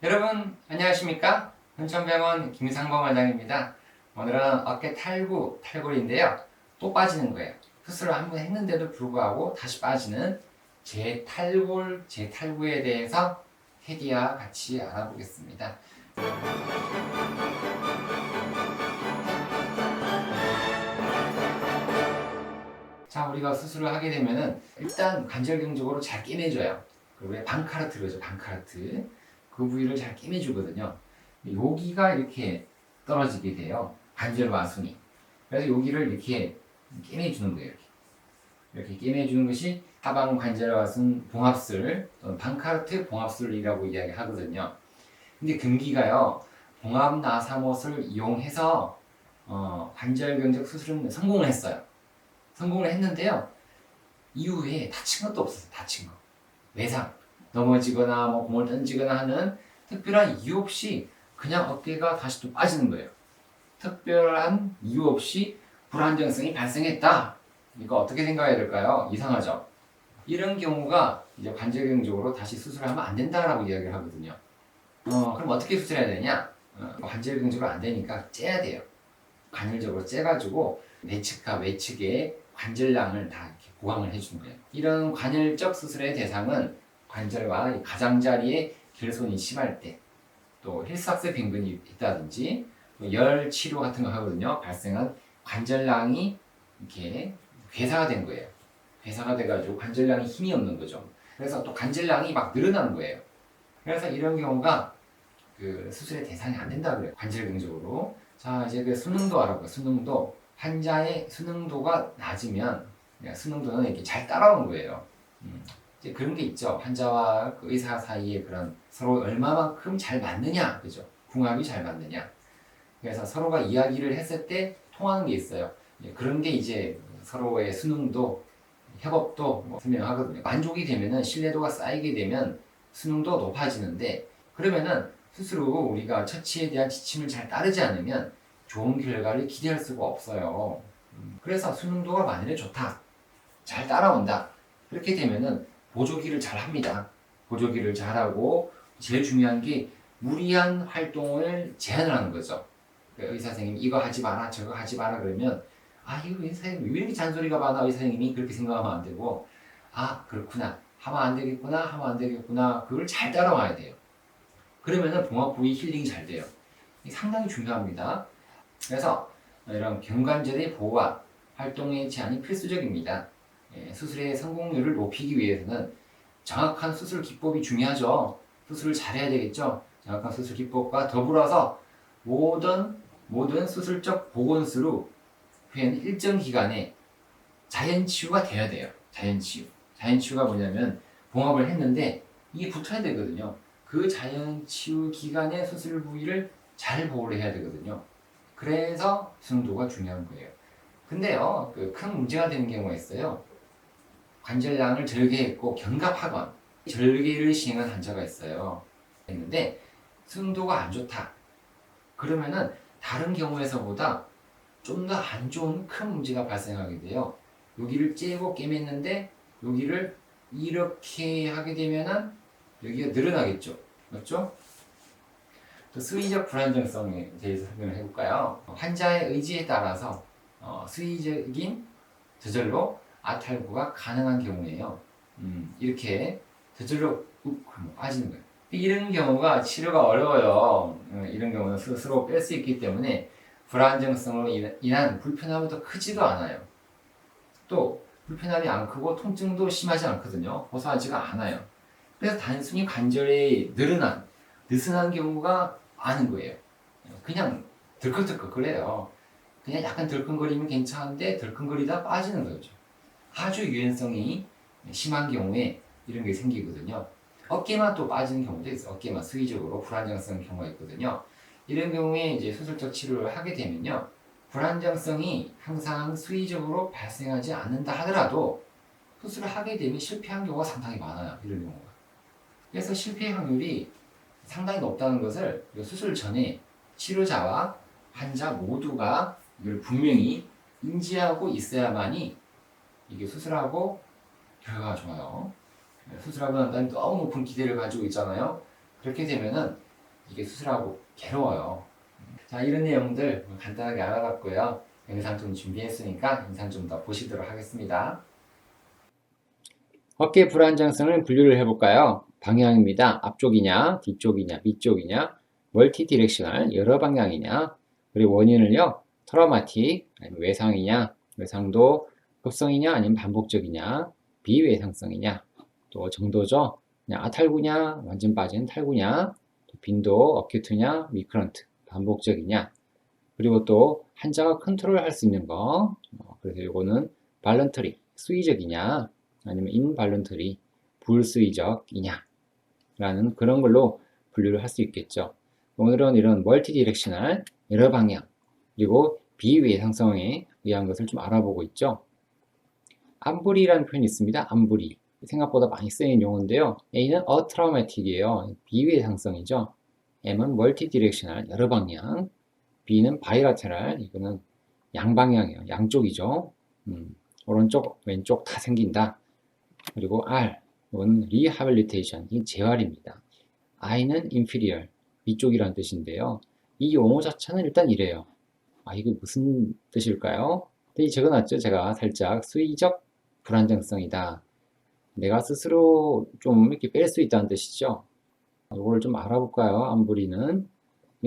여러분 안녕하십니까? hun천병원 김상범 원장입니다. 오늘은 어깨 탈구, 탈골인데요. 또 빠지는 거예요. 수술을 한번 했는데도 불구하고 다시 빠지는 재탈골, 재탈구에 대해서 테디와 같이 알아보겠습니다. 자, 우리가 수술을 하게 되면은 일단 관절경적으로 잘 깨매줘요. 그리고 왜 방카르트 그러죠, 방카르트. 그 부위를 잘 깨매주거든요. 여기가 이렇게 떨어지게 돼요. 관절 마순이. 그래서 여기를 이렇게 깨매주는 거예요. 이렇게, 이렇게 깨매주는 것이 하방 관절 마순 봉합술 또는 방카르트 봉합술이라고 이야기하거든요. 근데 금기가요, 봉합 나사못을 이용해서 어, 관절 경적 수술은 성공을 했어요. 성공을 했는데요. 이후에 다친 것도 없었어요. 다친 거. 외상. 넘어지거나 뭐 공을 던지거나 하는 특별한 이유 없이 그냥 어깨가 다시 또 빠지는 거예요. 특별한 이유 없이 불안정성이 발생했다. 이거 어떻게 생각해야 될까요? 이상하죠? 이런 경우가 이제 관절경적으로 다시 수술을 하면 안 된다라고 이야기를 하거든요. 어, 그럼 어떻게 수술해야 되냐? 어, 관절경적으로 안 되니까 째야 돼요. 간헐적으로 째가지고 내측과 외측의 관절량을 다 이렇게 보강을 해주는 거예요. 이런 관열적 수술의 대상은 관절과 이 가장자리에 결손이 심할 때, 또 힐삭스 빈근이 있다든지, 또열 치료 같은 거 하거든요. 발생한 관절량이 이렇게 괴사가 된 거예요. 괴사가 돼가지고 관절량이 힘이 없는 거죠. 그래서 또 관절량이 막 늘어나는 거예요. 그래서 이런 경우가 그 수술의 대상이 안 된다 그래요. 관절경적으로. 자, 이제 그 수능도 알아볼게요. 수능도. 환자의 수능도가 낮으면, 수능도는 이렇게 잘 따라오는 거예요. 음. 이제 그런 게 있죠. 환자와 그 의사 사이에 그런 서로 얼마만큼 잘 맞느냐, 그죠? 궁합이 잘 맞느냐. 그래서 서로가 이야기를 했을 때 통하는 게 있어요. 예, 그런 게 이제 서로의 수능도, 협업도 뭐 분명하거든요. 만족이 되면은 신뢰도가 쌓이게 되면 수능도 높아지는데 그러면은 스스로 우리가 처치에 대한 지침을 잘 따르지 않으면 좋은 결과를 기대할 수가 없어요. 음, 그래서 수능도가 만일에 좋다. 잘 따라온다. 그렇게 되면은 보조기를 잘 합니다. 보조기를 잘하고 제일 중요한 게 무리한 활동을 제한을 하는 거죠. 그 의사 선생님이 이거 하지 마라, 저거 하지 마라 그러면 아 이거 의사 선생님 왜 이렇게 잔소리가 많아 의사 선생님이 그렇게 생각하면 안 되고 아 그렇구나 하면 안 되겠구나 하면 안 되겠구나 그걸 잘 따라와야 돼요. 그러면은 봉합 부위 힐링이 잘 돼요. 상당히 중요합니다. 그래서 이런 경관절의 보호와 활동의 제한이 필수적입니다. 예, 수술의 성공률을 높이기 위해서는 정확한 수술 기법이 중요하죠. 수술을 잘해야 되겠죠. 정확한 수술 기법과 더불어서 모든 모든 수술적 보건수로 후엔 일정 기간에 자연 치유가 돼야 돼요. 자연 치유. 자연 치유가 뭐냐면 봉합을 했는데 이게 붙어야 되거든요. 그 자연 치유 기간에 수술 부위를 잘 보호를 해야 되거든요. 그래서 수능도가 중요한 거예요. 근데요, 그 큰 문제가 되는 경우가 있어요. 관절량을 절개했고 경갑하건 절개를 시행한 환자가 있어요. 했는데 수능도가 안 좋다. 그러면은 다른 경우에서보다 좀 더 안 좋은 큰 문제가 발생하게 돼요. 여기를 째고 깨맸는데 여기를 이렇게 하게 되면은 여기가 늘어나겠죠. 맞죠? 또 수의적 불안정성에 대해서 설명을 해볼까요? 환자의 의지에 따라서 어, 수의적인 저절로 아탈구가 가능한 경우에요. 음, 이렇게 저절로 욱 하면 빠지는 거예요. 이런 경우가 치료가 어려워요. 어, 이런 경우는 스스로 뺄 수 있기 때문에 불안정성으로 인한- 불편함은 더 크지도 않아요. 또 불편함이 안 크고 통증도 심하지 않거든요. 고소하지가 않아요. 그래서 단순히 관절이 늘어난, 느슨한 경우가 많은 거예요. 그냥 덜컥덜컥 그래요. 그냥 약간 덜컹거리면 괜찮은데 덜컹거리다 빠지는 거죠. 아주 유연성이 심한 경우에 이런 게 생기거든요. 어깨만 또 빠지는 경우도 있어요. 어깨만 수의적으로 불안정성 경우가 있거든요. 이런 경우에 이제 수술적 치료를 하게 되면요. 불안정성이 항상 수의적으로 발생하지 않는다 하더라도 수술을 하게 되면 실패한 경우가 상당히 많아요. 이런 경우가. 그래서 실패 확률이 상당히 높다는 것을 이 수술 전에 치료자와 환자 모두가 이걸 분명히 인지하고 있어야만이 이게 수술하고 결과가 좋아요. 수술하고 난 다음에 너무 높은 기대를 가지고 있잖아요. 그렇게 되면은 이게 수술하고 괴로워요. 자, 이런 내용들 간단하게 알아봤고요. 영상 좀 준비했으니까 영상 좀 더 보시도록 하겠습니다. 어깨 불안정성을 분류를 해볼까요? 방향입니다. 앞쪽이냐, 뒤쪽이냐, 밑쪽이냐, 멀티 디렉셔널, 여러 방향이냐, 그리고 원인을요, 트라우마틱, 아니면 외상이냐, 외상도 급성이냐, 아니면 반복적이냐, 비외상성이냐, 또 정도죠. 그냥 아탈구냐, 완전 빠진 탈구냐, 또 빈도, 어큐트냐, 미크런트, 반복적이냐, 그리고 또 환자가 컨트롤 할 수 있는 거, 어, 그래서 이거는 발런터리, 수의적이냐, 아니면 인발런터리, 불수의적이냐, 라는 그런 걸로 분류를 할 수 있겠죠. 오늘은 이런 멀티 디렉셔널, 여러 방향, 그리고 비외상성에 의한 것을 좀 알아보고 있죠. 암브리라는 표현이 있습니다. 암브리. 생각보다 많이 쓰이는 용어인데요. A는 어트라우마틱이에요. 비외상성이죠. M은 멀티 디렉셔널, 여러 방향. B는 바이라테랄, 이거는 양방향이에요. 양쪽이죠. 음, 오른쪽, 왼쪽 다 생긴다. 그리고 R, 이건 리하빌리테이션, 이 재활입니다. I는 inferior, 위쪽이라는 뜻인데요. 이 용어 자체는 일단 이래요. 아, 이게 무슨 뜻일까요? 이 적어놨죠. 제가 살짝 수의적 불안정성이다. 내가 스스로 좀 이렇게 뺄 수 있다는 뜻이죠. 이걸 좀 알아볼까요? 암부리는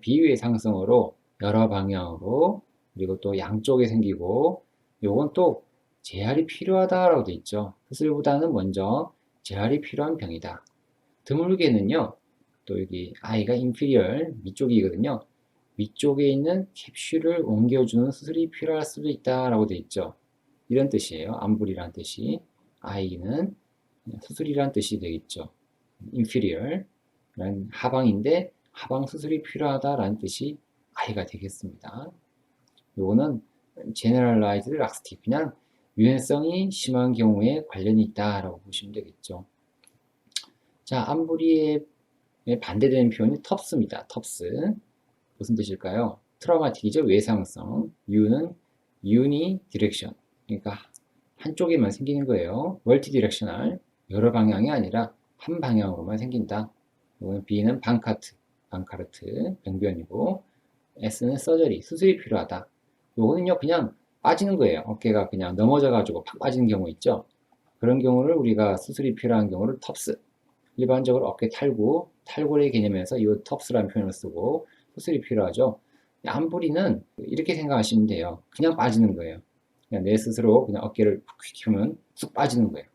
비위의 상승으로 여러 방향으로 그리고 또 양쪽에 생기고 요건 또 재활이 필요하다라고 돼 있죠. 수술보다는 먼저 재활이 필요한 병이다. 드물게는요. 또 여기 아이가 인피리얼 위쪽이거든요. 위쪽에 있는 캡슐을 옮겨주는 수술이 필요할 수도 있다라고 돼 있죠. 이런 뜻이에요. 암불이란 뜻이 아이는 수술이란 뜻이 되겠죠. inferior 란 하방인데 하방 수술이 필요하다라는 뜻이 아이가 되겠습니다. 요거는 generalized laxity 그냥 유연성이 심한 경우에 관련이 있다라고 보시면 되겠죠. 자, 암부리에 반대되는 표현이 텁스입니다. 텁스. 무슨 뜻일까요? 트라우마틱이죠. 외상성. U는 uni direction. 그러니까 한쪽에만 생기는 거예요. 멀티 디렉셔널. 여러 방향이 아니라 한 방향으로만 생긴다. 이거는 B는 방카트. 방카르트. 병변이고 S는 서저리. 수술이 필요하다. 요거는요, 그냥 빠지는 거예요. 어깨가 그냥 넘어져 가지고 팍 빠지는 경우 있죠. 그런 경우를 우리가 수술이 필요한 경우를 텁스. 일반적으로 어깨 탈구, 탈골의 개념에서 이 텁스라는 표현을 쓰고 수술이 필요하죠. 암부리는 이렇게 생각하시면 돼요. 그냥 빠지는 거예요. 그냥 내 스스로 그냥 어깨를 푹 키우면 쑥 빠지는 거예요.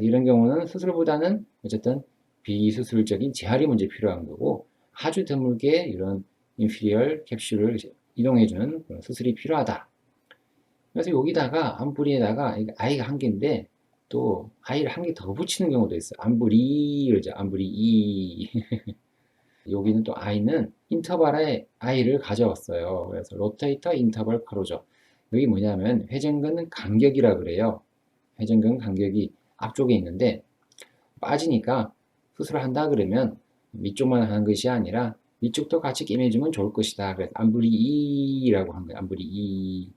이런 경우는 수술보다는 어쨌든 비수술적인 재활이 먼저 필요한 거고 아주 드물게 이런 인피리얼 캡슐을 이동해주는 수술이 필요하다. 그래서 여기다가 암부리에다가 아이가 한 개인데 또 아이를 한 개 더 붙이는 경우도 있어요. 암부리 그러죠. 암부리 이 여기는 또 아이는 인터벌에 아이를 가져왔어요. 그래서 로테이터 인터벌 크로저 여기 뭐냐면 회전근 간격이라 그래요. 회전근 간격이 앞쪽에 있는데 빠지니까 수술을 한다 그러면 위쪽만 하는 것이 아니라 위쪽도 같이 끼매주면 좋을 것이다. 그래서 암부리 이라고 한 거예요. 암부리 이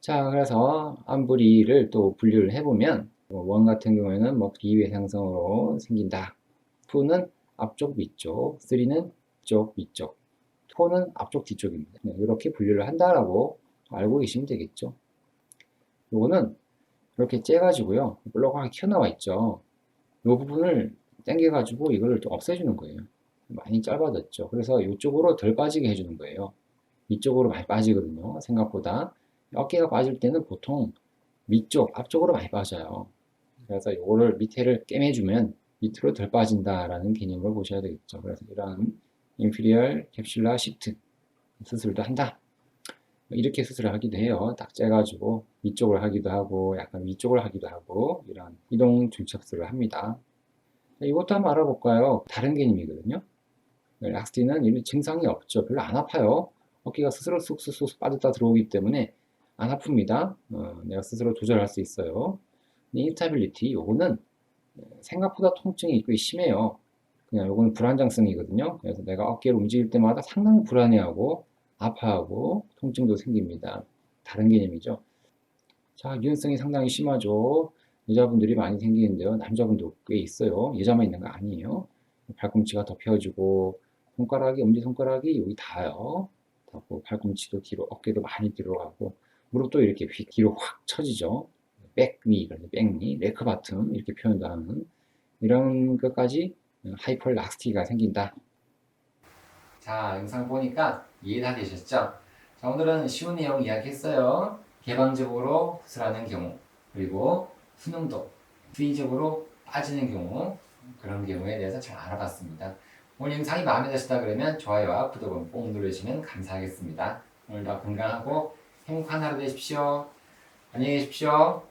자, 그래서 암브리를 또 분류를 해보면 뭐원 같은 경우에는 뭐 비외상성으로 생긴다. 2는 앞쪽 위쪽, 3는 쪽 위쪽, 4는 앞쪽 뒤쪽입니다. 이렇게 분류를 한다라고 알고 계시면 되겠죠. 요거는 이렇게 째가지고요. 볼록하게 튀어나와 있죠. 이 부분을 당겨가지고 이걸 또 없애주는 거예요. 많이 짧아졌죠. 그래서 이쪽으로 덜 빠지게 해주는 거예요. 이쪽으로 많이 빠지거든요. 생각보다. 어깨가 빠질 때는 보통 위쪽, 앞쪽으로 많이 빠져요. 그래서 이거를 밑에를 깨매주면 밑으로 덜 빠진다라는 개념으로 보셔야 되겠죠. 그래서 이러한 인피리얼 캡슐라 시프트 수술도 한다. 이렇게 수술을 하기도 해요. 딱 째가지고 위쪽을 하기도 하고 약간 위쪽을 하기도 하고 이런 이동 중첩술을 합니다. 이것도 한번 알아볼까요? 다른 개념이거든요. 락스티는 이런 증상이 없죠. 별로 안 아파요. 어깨가 스스로 쑥쑥쑥 빠졌다 들어오기 때문에 안 아픕니다. 어, 내가 스스로 조절할 수 있어요. 인스타빌리티 요거는 생각보다 통증이 꽤 심해요. 그냥 요거는 불안정성이거든요. 그래서 내가 어깨를 움직일 때마다 상당히 불안해하고 아파하고 통증도 생깁니다. 다른 개념이죠. 자, 유연성이 상당히 심하죠. 여자분들이 많이 생기는데요. 남자분도 꽤 있어요. 여자만 있는 거 아니에요. 팔꿈치가 더 펴지고 손가락이 엄지 손가락이 여기 닿아요. 닿고 팔꿈치도 뒤로 어깨도 많이 뒤로 가고 무릎도 이렇게 휘- 뒤로 확 처지죠. 백위, 그래서 백위, 레크 바튼 이렇게 표현도 하는 이런 것까지 하이퍼 락스티가 생긴다. 자, 영상 보니까 이해 다 되셨죠? 자, 오늘은 쉬운 내용 이야기했어요. 개방적으로 수술하는 경우, 그리고 수능도 수의적으로 빠지는 경우, 그런 경우에 대해서 잘 알아봤습니다. 오늘 영상이 마음에 드셨다 그러면 좋아요와 구독을 꼭 눌러주시면 감사하겠습니다. 오늘도 건강하고 행복한 하루 되십시오. 안녕히 계십시오.